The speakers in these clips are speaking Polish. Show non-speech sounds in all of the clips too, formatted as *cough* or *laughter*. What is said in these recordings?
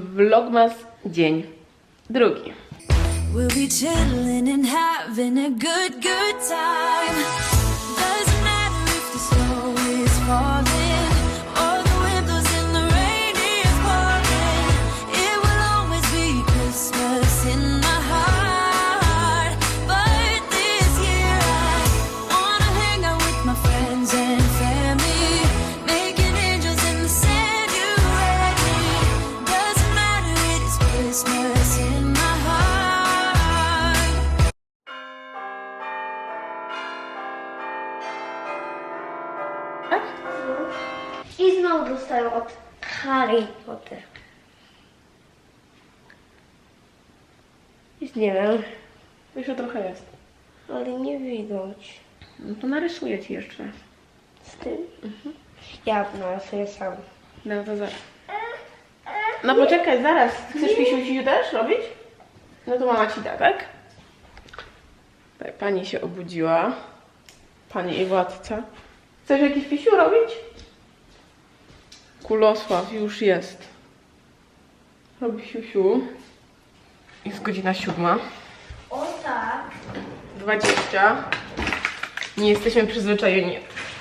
Vlogmas dzień drugi. We'll be chilling and having a good, good time. Harry Potter. Już nie wiem, Jeszcze trochę jest. ale nie widać. No to narysuję ci jeszcze. Z tym? Ja narysuję sam. No to zaraz. No poczekaj, zaraz. Chcesz pisiusiu też robić? No to mama ci da, tak? Tak, pani się obudziła. Pani i władca. Chcesz jakiś pisiu robić? Kulosław już jest. Robi siusiu. Jest godzina siódma. O tak. 20. Nie jesteśmy przyzwyczajeni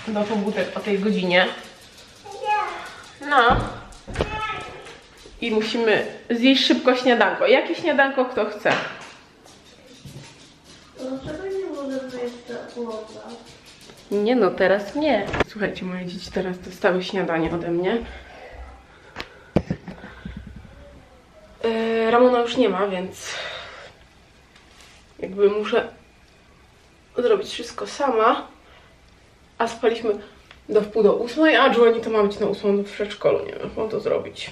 do pobudek o tej godzinie. No. I musimy zjeść szybko śniadanko. Jakie śniadanko kto chce? Dlaczego nie możemy jeszcze oglądać? Nie no, teraz nie. Słuchajcie, moje dzieci teraz dostały śniadanie ode mnie. Yy, Ramona już nie ma, więc jakby muszę zrobić wszystko sama. A spaliśmy do wpół do ósmej, a Joanie to ma być na ósmą w przedszkolu. Nie wiem, jak to zrobić.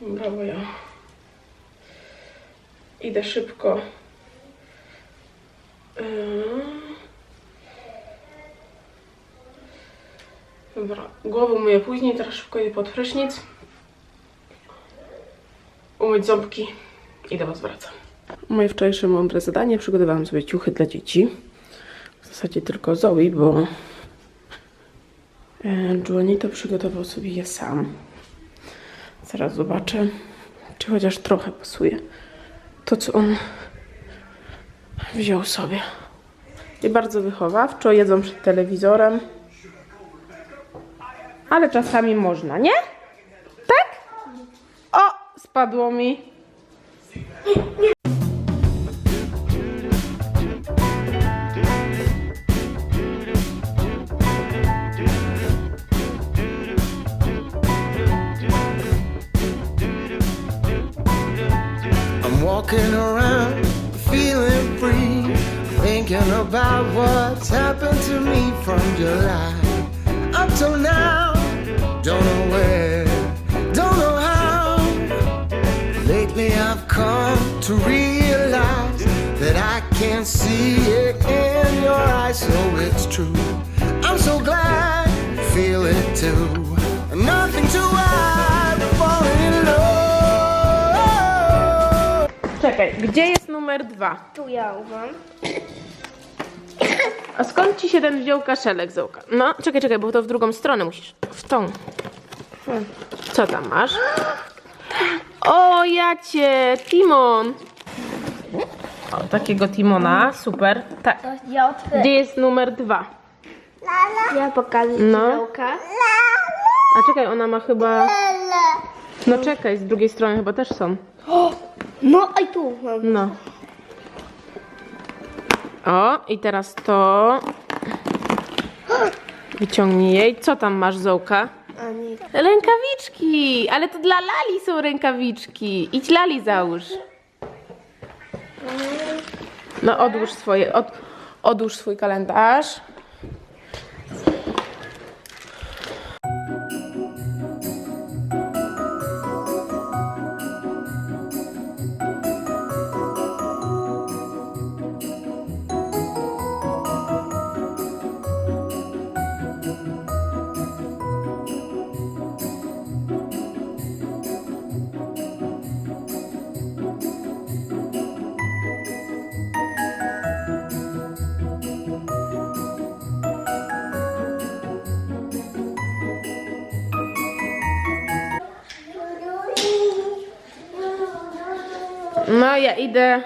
Brawo ja. Idę szybko. Yy. Dobra, głowę myję później, teraz szybko idę pod prysznic. Umyć ząbki i do Was wracam. Moje wczorajsze mądre zadanie. Przygotowałam sobie ciuchy dla dzieci. W zasadzie tylko Zoe, bo Johnny to przygotował sobie je sam. Zaraz zobaczę, czy chociaż trochę pasuje to, co on wziął sobie. I bardzo wychowawczo, jedzą przed telewizorem. Ale czasami można, nie? Tak? O, spadło mi. Walking around feeling free, thinking about what's happened to me from July up till now. Don't know where, don't know how. Lately I've come to realize that I can't see it in your eyes, so it's true. I'm so glad you feel it too. Nothing to hide, falling in love. Czekaj, gdzie jest numer dwa? Tu ja mam. A skąd ci się ten wziął kaszelek, Zołka? No, czekaj, czekaj, bo to w drugą stronę musisz. W tą. Co tam masz? O, jacie, Timon. O, takiego Timona, super. Tak. Ja otwieram. Gdzie jest numer dwa? Ja pokażę No. no. A czekaj, ona ma chyba... No czekaj, z drugiej strony chyba też są. No, a i tu mam. No. O, i teraz to. Wyciągnij jej. Co tam masz, Zołka? Rękawiczki! Ale to dla Lali są rękawiczki. Idź Lali załóż. No odłóż swoje, od, odłóż swój kalendarz. No ja idę.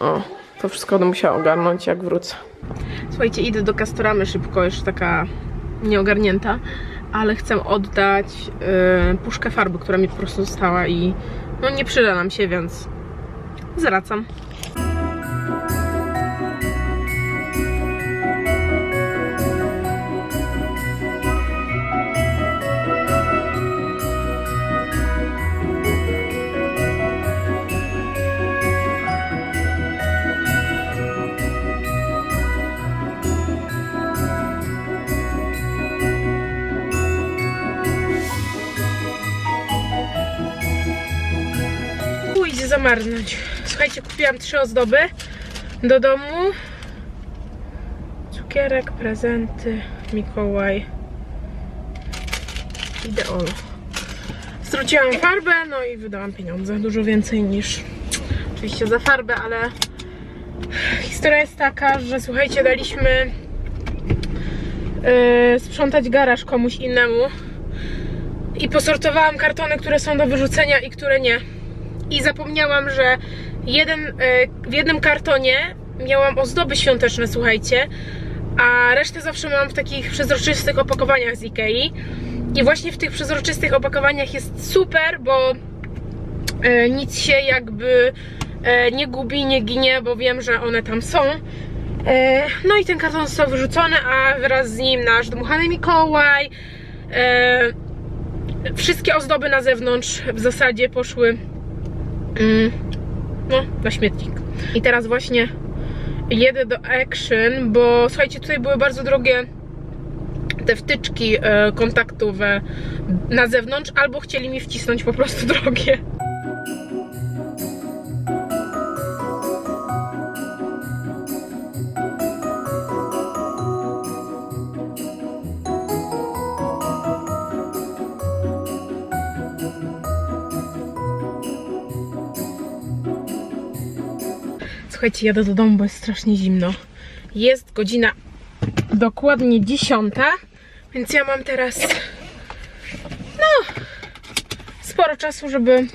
O, to wszystko będę musiała ogarnąć jak wrócę. Słuchajcie, idę do Kastoramy szybko, już taka nieogarnięta, ale chcę oddać yy, puszkę farby, która mi po prostu została i no nie przyda nam się, więc zwracam. Zamarznąć. Słuchajcie, kupiłam trzy ozdoby do domu. Cukierek, prezenty, Mikołaj. Ideolo. Zwróciłam farbę, no i wydałam pieniądze. Dużo więcej niż oczywiście za farbę, ale historia jest taka, że słuchajcie, daliśmy yy, sprzątać garaż komuś innemu i posortowałam kartony, które są do wyrzucenia i które nie i zapomniałam, że jeden, e, w jednym kartonie miałam ozdoby świąteczne, słuchajcie, a resztę zawsze mam w takich przezroczystych opakowaniach z Ikei. I właśnie w tych przezroczystych opakowaniach jest super, bo e, nic się jakby e, nie gubi, nie ginie, bo wiem, że one tam są. No i ten karton został wyrzucony, a wraz z nim nasz dmuchany Mikołaj. Wszystkie ozdoby na zewnątrz w zasadzie poszły no, na śmietnik. I teraz właśnie jedę do Action, bo słuchajcie, tutaj były bardzo drogie te wtyczki e, kontaktowe na zewnątrz, albo chcieli mi wcisnąć po prostu *laughs* drogie. Słuchajcie, jadę do domu, bo jest strasznie zimno. Jest godzina dokładnie 10, więc ja mam teraz no sporo czasu, żeby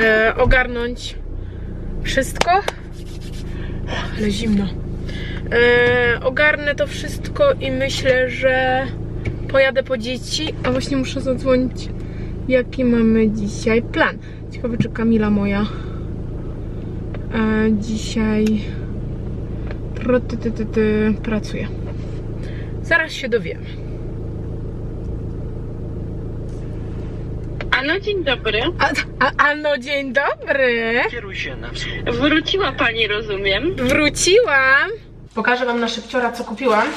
e, ogarnąć wszystko. Ale zimno. E, ogarnę to wszystko i myślę, że pojadę po dzieci. A właśnie muszę zadzwonić, jaki mamy dzisiaj plan. Ciekawe, czy Kamila moja dzisiaj pro- ty, ty, ty, ty, pracuję. Zaraz się dowiemy. Ano, dzień dobry. A, a, a no dzień dobry! Kieruj się na wschód. Wróciła pani, rozumiem. Wróciłam! Pokażę wam na szybciora, co kupiłam.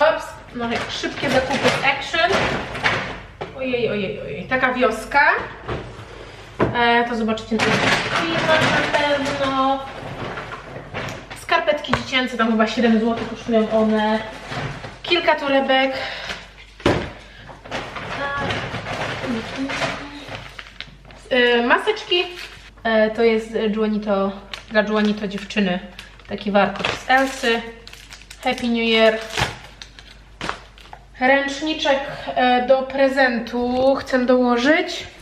Ops, no jak szybkie zakupy z Action. Ojej, ojej, ojej. Taka wioska. E, to zobaczycie na na pewno. Skarpetki dziecięce, tam chyba 7 zł kosztują one. Kilka torebek. E, maseczki. E, to jest Juanito, dla Juanito dziewczyny. Taki warkocz z Elsy. Happy New Year. Ręczniczek do prezentu chcę dołożyć.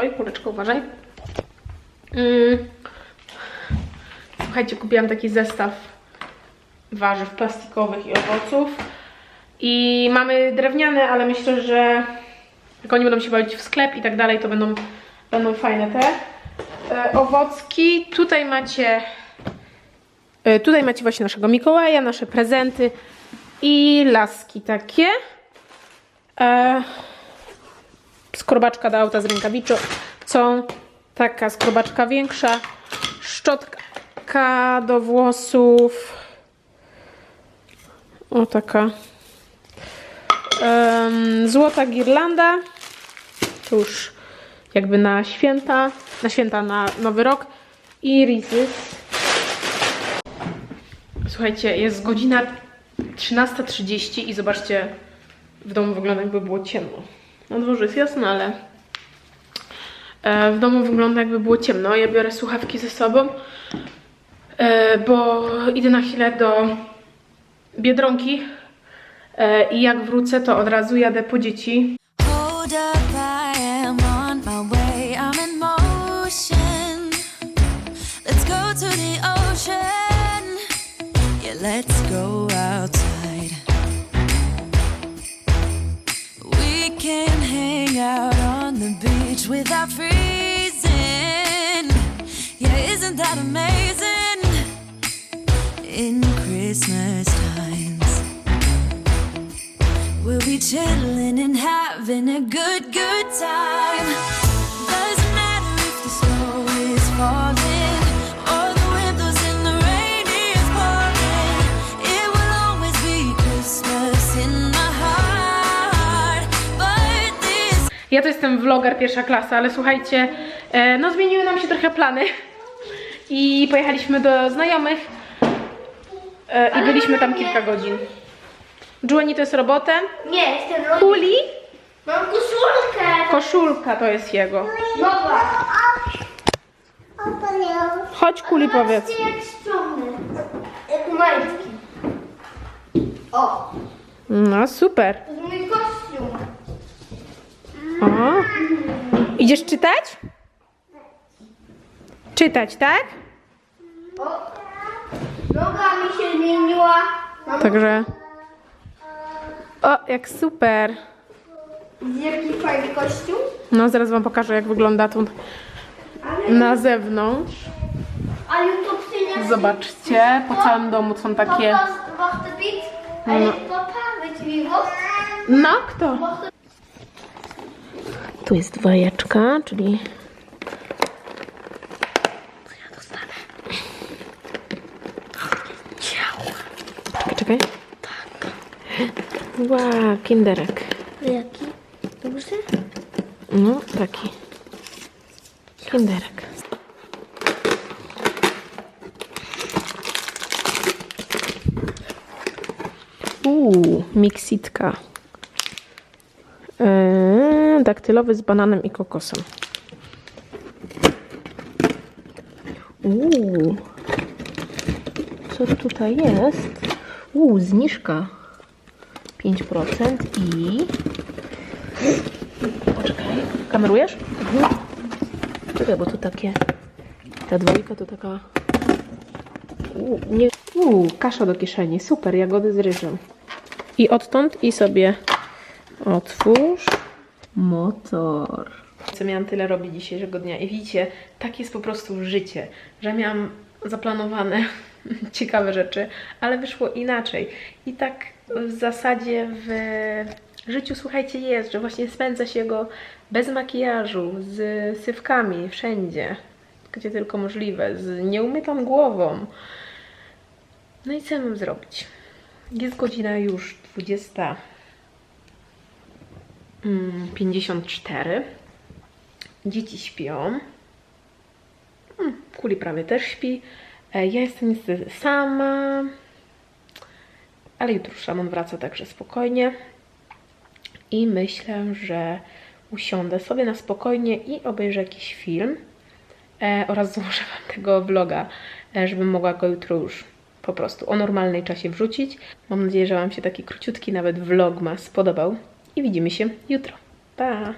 Oj, kuleczko, uważaj. Mm. Słuchajcie, kupiłam taki zestaw warzyw plastikowych i owoców. I mamy drewniane, ale myślę, że jak oni będą się bawić w sklep i tak dalej, to będą, będą fajne te e, owocki. Tutaj macie e, tutaj macie właśnie naszego Mikołaja, nasze prezenty i laski takie. E, skrobaczka do auta z rękawicą, taka skrobaczka większa, szczotka do włosów, o taka em, złota girlanda, to już jakby na święta, na święta, na nowy rok i Reese's. Słuchajcie, jest godzina 13.30 i zobaczcie, w domu wygląda jakby było ciemno. Na dworze jest jasno, ale e, w domu wygląda jakby było ciemno. Ja biorę słuchawki ze sobą, e, bo idę na chwilę do Biedronki e, i jak wrócę, to od razu jadę po dzieci. Without freezing. Yeah, isn't that amazing? In Christmas times, we'll be chilling and having a good, good time. Ja to jestem vloger pierwsza klasa, ale słuchajcie, e, no zmieniły nam się trochę plany i pojechaliśmy do znajomych e, i byliśmy tam kilka godzin. Jueni to jest robotę, Nie, jestem rodzic. Kuli, Mam koszulkę. koszulka to jest jego. Dobra. Chodź Kuli powiedz. Jak majtki. O, No super. mój. O. Idziesz czytać? Czytać, tak? O, noga mi się zmieniła. Mam Także. O, jak super. jaki fajny kostium. No, zaraz wam pokażę, jak wygląda tu na zewnątrz. Zobaczcie, po całym domu są takie. No. No, kto? Tu jest wajeczka, czyli. Co ja dostanę? Ciao. Czekaj. Tak. Wow, kinderek. Jaki? Duży? No, taki. Kinderek. Uuu, miksitka. Daktylowy z bananem i kokosem. Uuu. Co tutaj jest? Uuu, zniżka. 5% i... Poczekaj, kamerujesz? Czekaj, bo tu takie... Ta dwójka to taka... Uuu, nie... Uuu, kasza do kieszeni. Super, jagody z ryżem. I odtąd i sobie otwórz motor. Co miałam tyle robić dzisiejszego dnia i widzicie, tak jest po prostu życie, że miałam zaplanowane *laughs* ciekawe rzeczy, ale wyszło inaczej. I tak w zasadzie w życiu, słuchajcie, jest, że właśnie spędza się go bez makijażu, z sywkami wszędzie, gdzie tylko możliwe, z nieumytą głową. No i co mam zrobić? Jest godzina już 20. mm, 54. Dzieci śpią. Mm, Kuli prawie też śpi. E, Ja jestem niestety sama. Ale jutro Szamon wraca także spokojnie. I myślę, że usiądę sobie na spokojnie i obejrzę jakiś film. E, oraz *laughs* złożę Wam tego vloga, e, żebym mogła go jutro już po prostu o normalnej czasie wrzucić. Mam nadzieję, że Wam się taki króciutki nawet vlog ma spodobał. I widzimy się jutro. Pa!